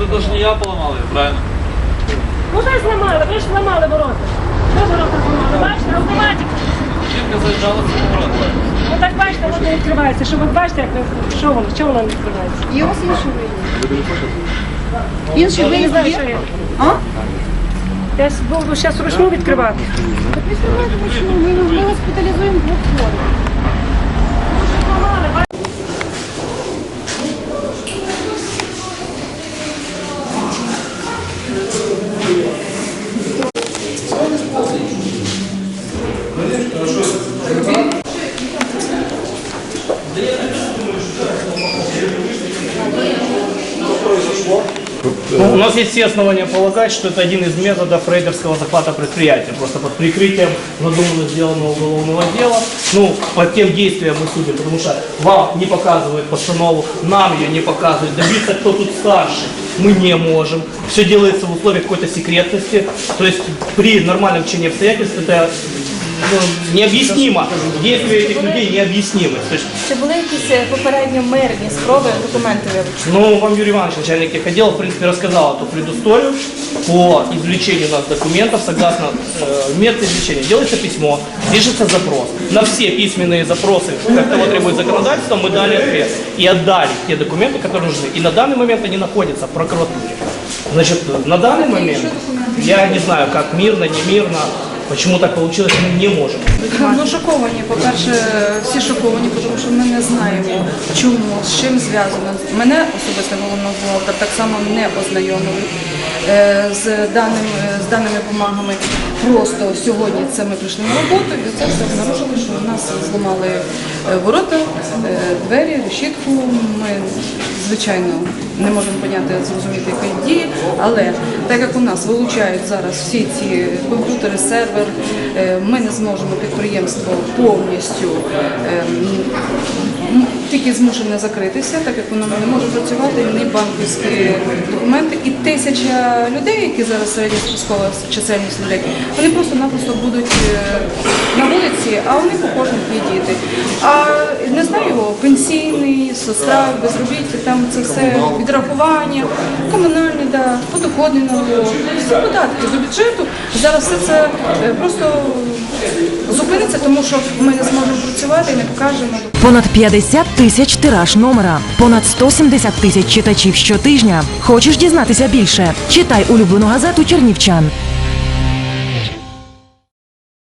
это же не я поломал ее, правильно? Ну ви зламали, ви ж зламали ворота. Ви ворота зламали, бачите, автоматик. Жінка заїжджала з поворота. Ну так бачите, воно не відкривається. Що ви бачите, як ви- що воно, що воно не відкривається? У вас інший виїзд? Інший виїзд знаю, що є? є. А? Я буду зараз вручну відкривати. Так ви знаєте, що ми, ми госпіталізуємо двох хворих. Hallelujah. Ну, у нас есть все основания полагать, что это один из методов рейдерского захвата предприятия. Просто под прикрытием надуманно сделанного уголовного дела. Ну, по тем действиям мы судим, потому что вам не показывают постанову, нам ее не показывают. Добиться, кто тут старший, мы не можем. Все делается в условиях какой-то секретности. То есть при нормальном течении обстоятельств это ну, необъяснимо. Действия этих людей необъяснимы. То есть Чи були якісь е, попередньо мирні спроби документи вилучити? Ну, вам Юрий Иванович, начальник техотдела, в принципе, рассказал эту предысторию по извлечению у нас документов согласно э, методу извлечения. Делается письмо, пишется запрос. На все письменные запросы, как того требует законодательство, мы дали ответ. И отдали те документы, которые нужны. И на данный момент они находятся в прокуратуре. Значит, на данный момент, я не знаю, как мирно, не мирно, почему так получилось, мы не можем. Ну, шоковані. По-перше, всі шоковані, тому що ми не знаємо, чому, з чим зв'язано. Мене особисто головного бухгалтер так само не ознайомили е, з, даним, е, з даними бумагами. Просто сьогодні це ми прийшли на роботу і це все обнаружили, що у нас зламали е, ворота, е, двері, решітку. Ми, звичайно, не можемо поняти, зрозуміти, які дії, але так як у нас вилучають зараз всі ці комп'ютери, сервер, е, ми не зможемо підприємство повністю ем, тільки змушене закритися, так як воно не може працювати, ні банківські документи. І тисяча людей, які зараз середньоспискова чисельність людей, вони просто-напросто будуть е, на вулиці, а у них у кожних є діти. А не його, пенсійний, сестра, безробіття, там це все відрахування, комунальні, да, подоходний налог, всі податки до бюджету. Зараз все це е, просто зупиниться, тому що ми не зможемо працювати і не покажемо. Понад 50 тисяч тираж номера, понад 170 тисяч читачів щотижня. Хочеш дізнатися більше? Читай улюблену газету Чернівчан.